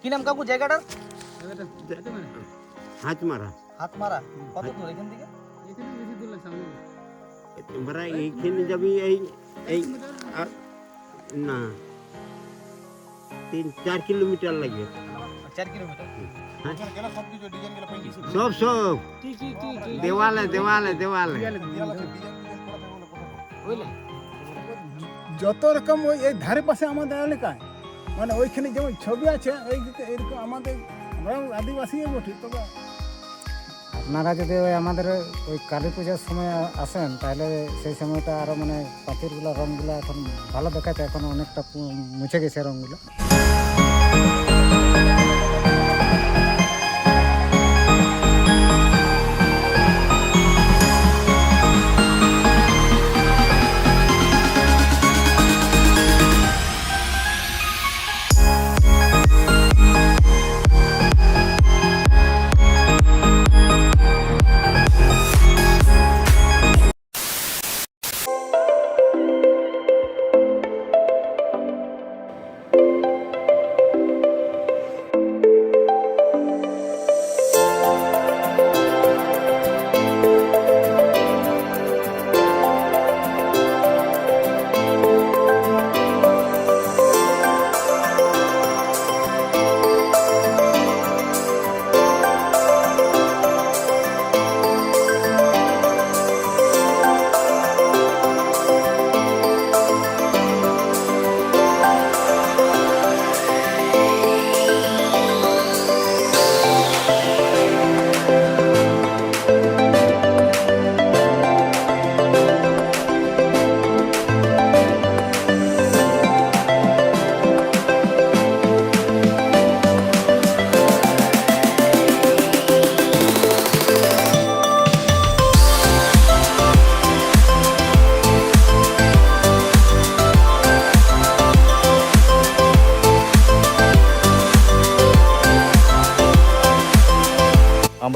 কি নাম কাকু জায়গাটার হাত মারা হাত মারা কত দূর এখান থেকে তোমরা এইখানে যাবি এই এই আ- না তিন চার কিলোমিটার লাগবে চার কিলোমিটার সব সব দেওয়ালে দেওয়ালে দেওয়ালে বুঝলেন যত রকম ওই এই ধারে পাশে আমাদের এলাকায় মানে ওইখানে যেমন ছবি আছে, এই এরকম আমাদের আমরা আদিবাসী বটি, তবে আপনারা যদি ওই আমাদের ওই কালী পূজার সময় আসেন, তাহলে সেই সময়টা আরও মানে পাখিরগুলো রঙগুলো এখন ভালো দেখাচ্ছে, এখন অনেকটা মুছে গেছে রঙগুলো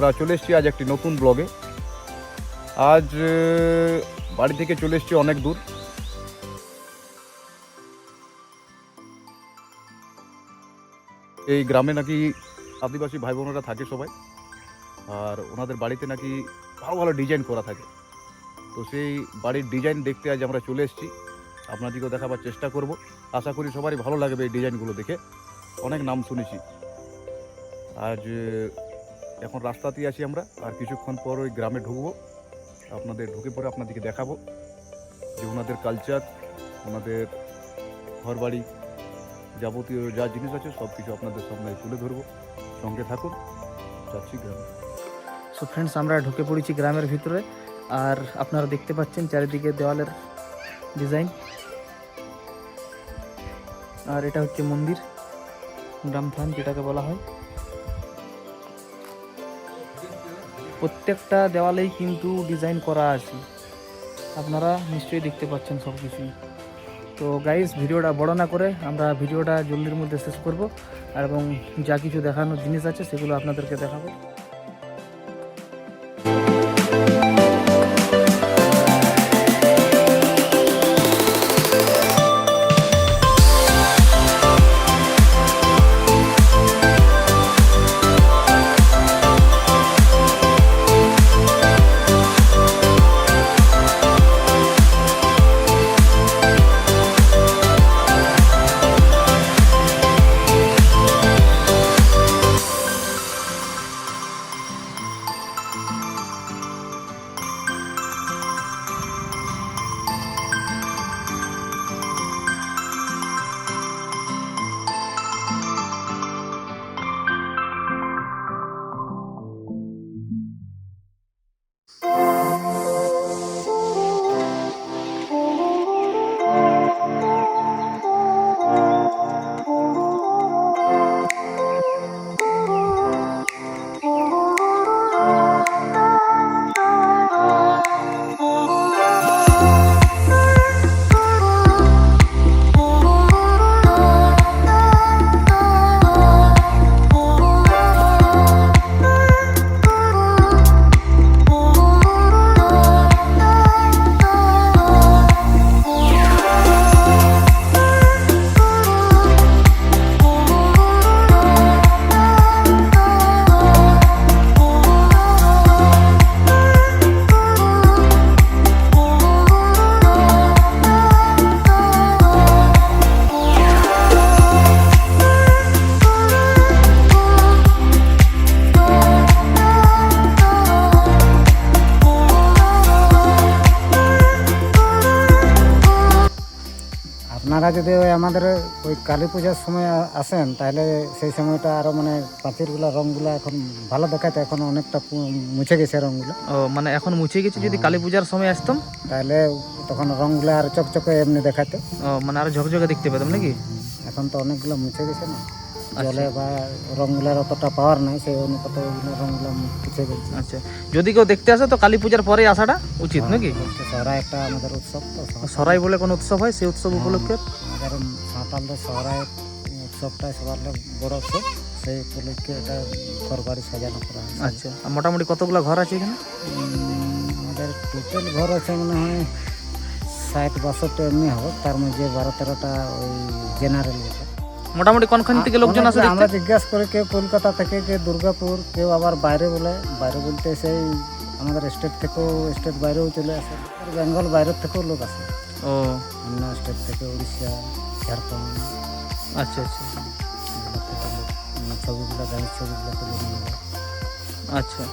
আমরা চলে এসেছি আজ একটি নতুন ব্লগে। আজ বাড়ি থেকে চলে এসেছি অনেক দূর। এই গ্রামে নাকি আদিবাসী ভাই বোনেরা থাকে সবাই, আর ওনাদের বাড়িতে নাকি ভালো ভালো ডিজাইন করা থাকে। তো সেই বাড়ির ডিজাইন দেখতে আজ আমরা চলে এসেছি। আপনাদেরকেও দেখাবার চেষ্টা করব। আশা করি সবারই ভালো লাগবে এই ডিজাইনগুলো দেখে। অনেক নাম শুনেছি। আজ এখন রাস্তাতেই আছি আমরা, আর কিছুক্ষণ পর ওই গ্রামে ঢুকবো। আপনাদের ঢুকে পরে আপনাদেরকে দেখাবো যে ওনাদের কালচার ওনাদের ঘরবাড়ি, যাবতীয় যা জিনিস আছে সব কিছু আপনাদের সামনে তুলে ধরবো। সঙ্গে থাকুন, যাচ্ছি গ্রামে। সো ফ্রেন্ডস আমরা ঢুকে পড়েছি গ্রামের ভিতরে, আর আপনারা দেখতে পাচ্ছেন চারিদিকে দেওয়ালের ডিজাইন আর এটা হচ্ছে মন্দির গ্রামথান যেটাকে বলা হয়। প্রত্যেকটা দেওয়ালেই কিন্তু ডিজাইন করা আছে। আপনারা নিশ্চয়ই দেখতে পাচ্ছেন সব কিছুই তো গাইস ভিডিওটা বড় না করে আমরা ভিডিওটা জলদির মধ্যে শেষ করব। এবং যা কিছু দেখানোর জিনিস আছে, সেগুলো আপনাদেরকে দেখাবো। যদি ওই আমাদের ওই কালী পূজার সময় আসেন তাহলে সেই সময়টা আরও মানে পাথিরগুলো রংগুলা এখন ভালো দেখাতে এখন অনেকটা মুছে গেছে রঙগুলো ও মানে এখন মুছে গেছে যদি কালী পূজার সময় আসতাম? তাহলে তখন রংগুলো আর চকচকে এমনি দেখাতে ও মানে আরও ঝকঝকে দেখতে পেতাম নাকি? এখন তো অনেকগুলো মুছে গেছে না। জলে বা রংগুলার অতটা পাওয়ার নাই সেই অনুপাতে ওইগুলো রংগুলো মুছে গেছে। আচ্ছা যদি কেউ দেখতে আসে তো কালী পূজার পরে আসাটা উচিত নাকি? সহরাই একটা আমাদের উৎসব তো সরাই। বলে কোন উৎসব হয় সেই উৎসব উপলক্ষে? আমাদের সাঁওতালদের সহরাই উৎসবটাই সবার বড় উৎসব সেই উপলক্ষে এটা ঘর বাড়ি সাজানো করা হয় আচ্ছা মোটামুটি কতগুলো ঘর আছে এখানে? আমাদের টোটাল ঘর আছে মনে হয় ষাট বাষট্টি এমনি হবে তার মধ্যে বারো তেরোটা ওই জেনারেল মোটামুটি কোনখান থেকে লোকজন আসে আমরা দেখতে জিজ্ঞাসা করি কেউ কলকাতা থেকে কেউ দুর্গাপুর কেউ আবার বাইরে বলে বাইরে বলতে সেই আমাদের স্টেট থেকেও স্টেট বাইরেও চলে আসে আর বেঙ্গল বাইরের থেকেও লোক আসে ও অন্য স্টেট থেকে উড়িষ্যা ঝাড়খণ্ড আচ্ছা আচ্ছা এগুলো থেকে লোক মানে ছবিগুলো গাড়ির ছবিগুলো তুলে নিয়ে যায় আচ্ছা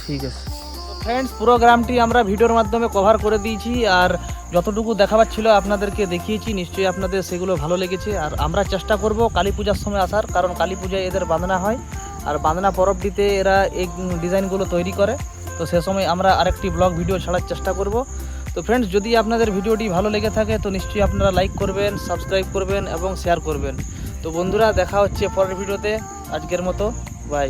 ঠিক আছে ফ্রেন্ডস পুরো গ্রামটি আমরা ভিডিওর মাধ্যমে কভার করে দিয়েছি আর যতটুকু দেখাবার ছিল আপনাদেরকে দেখিয়েছি, নিশ্চয়ই আপনাদের সেগুলো ভালো লেগেছে। আর আমরা চেষ্টা করব কালী পূজার সময় আসার, কারণ কালী পূজায় এদের বাঁধনা হয়। আর বাঁধনা পরবটিতে এরা এই ডিজাইনগুলো তৈরি করে। তো সে সময় আমরা আরেকটি ব্লগ ভিডিও ছাড়ার চেষ্টা করব। তো ফ্রেন্ডস যদি আপনাদের ভিডিওটি ভালো লেগে থাকে, তো নিশ্চয়ই আপনারা লাইক করবেন সাবস্ক্রাইব করবেন এবং শেয়ার করবেন। তো বন্ধুরা, দেখা হচ্ছে পরের ভিডিওতে। আজকের মতো বাই